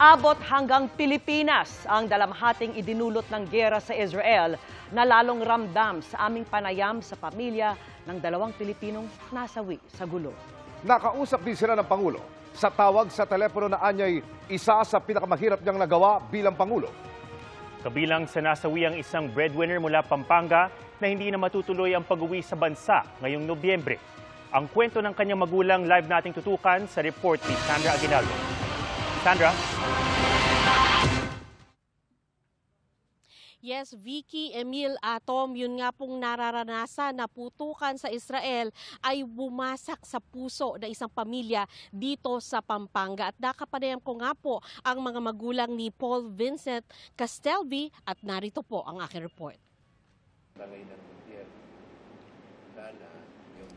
Abot hanggang Pilipinas ang dalamhating idinulot ng gera sa Israel na lalong ramdam sa aming panayam sa pamilya ng dalawang Pilipinong nasawi sa gulo. Nakausap din sila ng Pangulo sa tawag sa telepono na anyay isa sa pinakamahirap niyang nagawa bilang Pangulo. Kabilang sa nasawi ang isang breadwinner mula Pampanga na hindi na matutuloy ang pag-uwi sa bansa ngayong Nobyembre. Ang kwento ng kanyang magulang live nating tutukan sa report ni Sandra Aguinaldo. Sandra? Yes, Vicky, Emil, Atom, yun nga pong nararanasan na putukan sa Israel ay bumasak sa puso ng isang pamilya dito sa Pampanga. At nakapanayam ko nga po ang mga magulang ni Paul Vincent Castelvi at narito po ang aking report.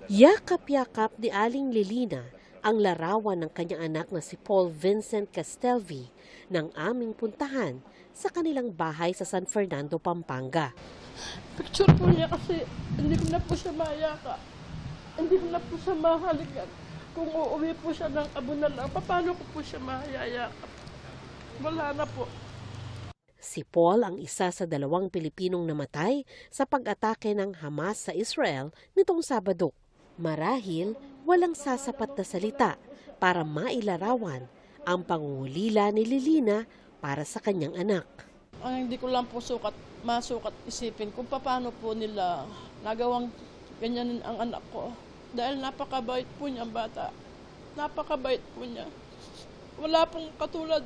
Yakap-yakap ni Aling Lilina ang larawan ng kanyang anak na si Paul Vincent Castelvi ng aming puntahan sa kanilang bahay sa San Fernando, Pampanga. picture po niya kasi hindi ko na po siya mayaka. Hindi ko na po siya mahalikan. Kung uuwi po siya ng abo na lang, paano ko po siya mahayayakap? Wala na po. Si Paul ang isa sa dalawang Pilipinong namatay sa pag-atake ng Hamas sa Israel nitong Sabado. Marahil walang sasapat na salita para mailarawan ang pangungulila ni Lilina para sa kanyang anak. Ang hindi ko lang po sukat, masukat isipin kung paano po nila nagawang ganyan ang anak ko. Dahil napakabait po niya ang bata. Napakabait po niya. Wala pong katulad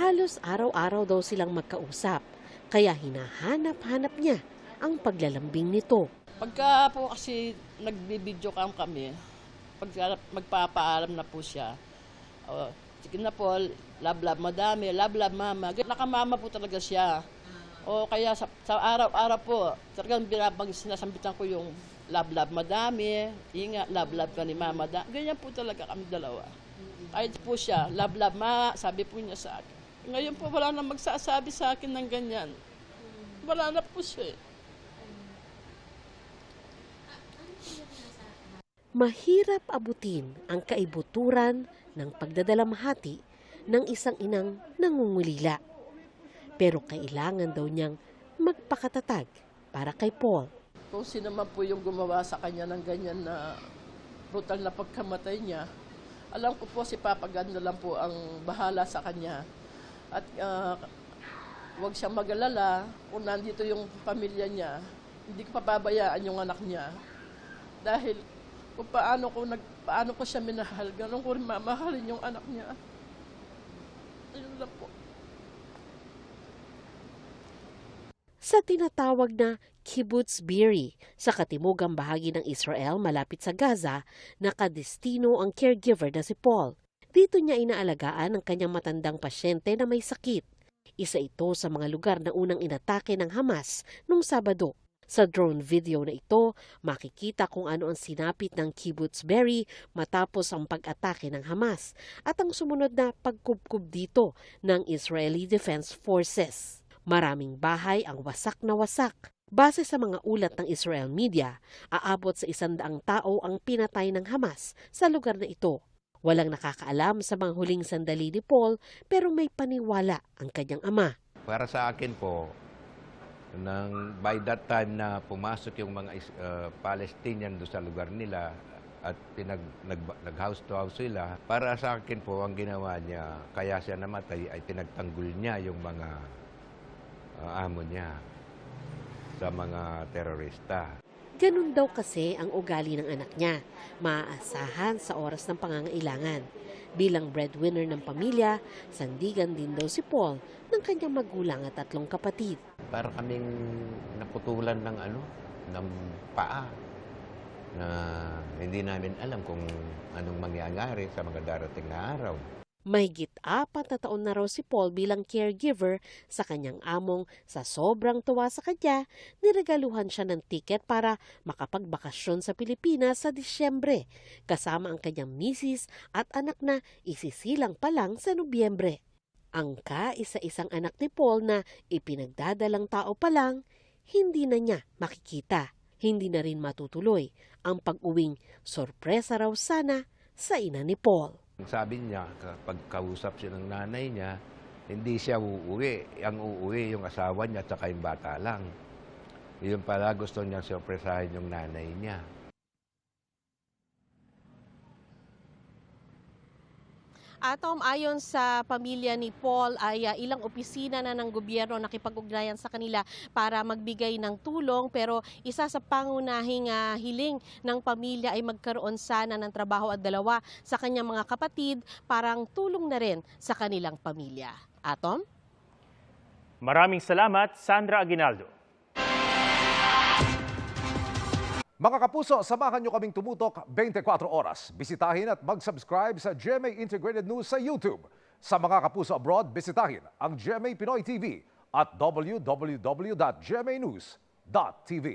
Halos araw-araw daw silang magkausap, kaya hinahanap-hanap niya ang paglalambing nito. Pagka po kasi nagbibideo cam kami, pagka magpapaalam na po siya, oh, sige na po, love love madami, love love mama. Nakamama po talaga siya. O kaya sa, sa araw-araw po, talagang binabang sinasambitan ko yung love love madami, ingat, love love ka ni mama. Da. Ganyan po talaga kami dalawa. Kahit po siya, love love ma, sabi po niya sa akin. Ngayon po wala na magsasabi sa akin ng ganyan. Wala na po siya. eh. Mahirap abutin ang kaibuturan ng pagdadalamhati ng isang inang nangungulila. Pero kailangan daw niyang magpakatatag para kay Paul. Kung sino man po yung gumawa sa kanya ng ganyan na brutal na pagkamatay niya, alam ko po si Papa na lang po ang bahala sa kanya. At ah, huwag siyang mag-alala kung nandito yung pamilya niya, hindi ko pababayaan yung anak niya. Dahil kung paano ko, nag, paano ko siya minahal, ganun ko rin mamahalin yung anak niya. Ayun lang po. Sa tinatawag na Kibbutz Beeri sa katimugang bahagi ng Israel malapit sa Gaza, nakadestino ang caregiver na si Paul. Dito niya inaalagaan ang kanyang matandang pasyente na may sakit. Isa ito sa mga lugar na unang inatake ng Hamas nung Sabado. Sa drone video na ito, makikita kung ano ang sinapit ng Kibbutz Beeri matapos ang pag-atake ng Hamas at ang sumunod na pagkubkub dito ng Israeli Defense Forces. Maraming bahay ang wasak na wasak. Base sa mga ulat ng Israel media, aabot sa isandaang tao ang pinatay ng Hamas sa lugar na ito. Walang nakakaalam sa mga huling sandali ni Paul pero may paniwala ang kanyang ama. Para sa akin po, nang by that time na pumasok yung mga uh, Palestinian do sa lugar nila at pinag nag, nag house to house sila, para sa akin po ang ginawa niya, kaya siya namatay ay pinagtanggol niya yung mga uh, amo niya sa mga terorista. Ganun daw kasi ang ugali ng anak niya, maaasahan sa oras ng pangangailangan. Bilang breadwinner ng pamilya, sandigan din daw si Paul ng kanyang magulang at tatlong kapatid. Para kaming naputulan ng ano, ng paa na hindi namin alam kung anong mangyayari sa mga darating na araw. Mahigit apat na taon na raw si Paul bilang caregiver sa kanyang among sa sobrang tuwa sa kanya, niregaluhan siya ng tiket para makapagbakasyon sa Pilipinas sa Disyembre, kasama ang kanyang misis at anak na isisilang pa lang sa Nobyembre. Ang kaisa-isang anak ni Paul na ipinagdadalang tao pa lang, hindi na niya makikita. Hindi na rin matutuloy ang pag-uwing sorpresa raw sana sa ina ni Paul. Sabi niya, kapag kausap siya ng nanay niya, Hindi siya uuwi. Ang uuwi yung asawa niya at saka yung bata lang. Yun pala gusto niya sorpresahin yung nanay niya. Atom, ayon sa pamilya ni Paul ay ah, ilang opisina na ng gobyerno nakipag-ugnayan sa kanila para magbigay ng tulong pero isa sa pangunahing ah, hiling ng pamilya ay magkaroon sana ng trabaho at dalawa sa kanyang mga kapatid parang tulong na rin sa kanilang pamilya. Atom? Maraming salamat, Sandra Aguinaldo. Mga kapuso, samahan nyo kaming tumutok 24 oras. Bisitahin at mag-subscribe sa GMA Integrated News sa YouTube. Sa mga kapuso abroad, bisitahin ang GMA Pinoy TV at www.gmanews.tv.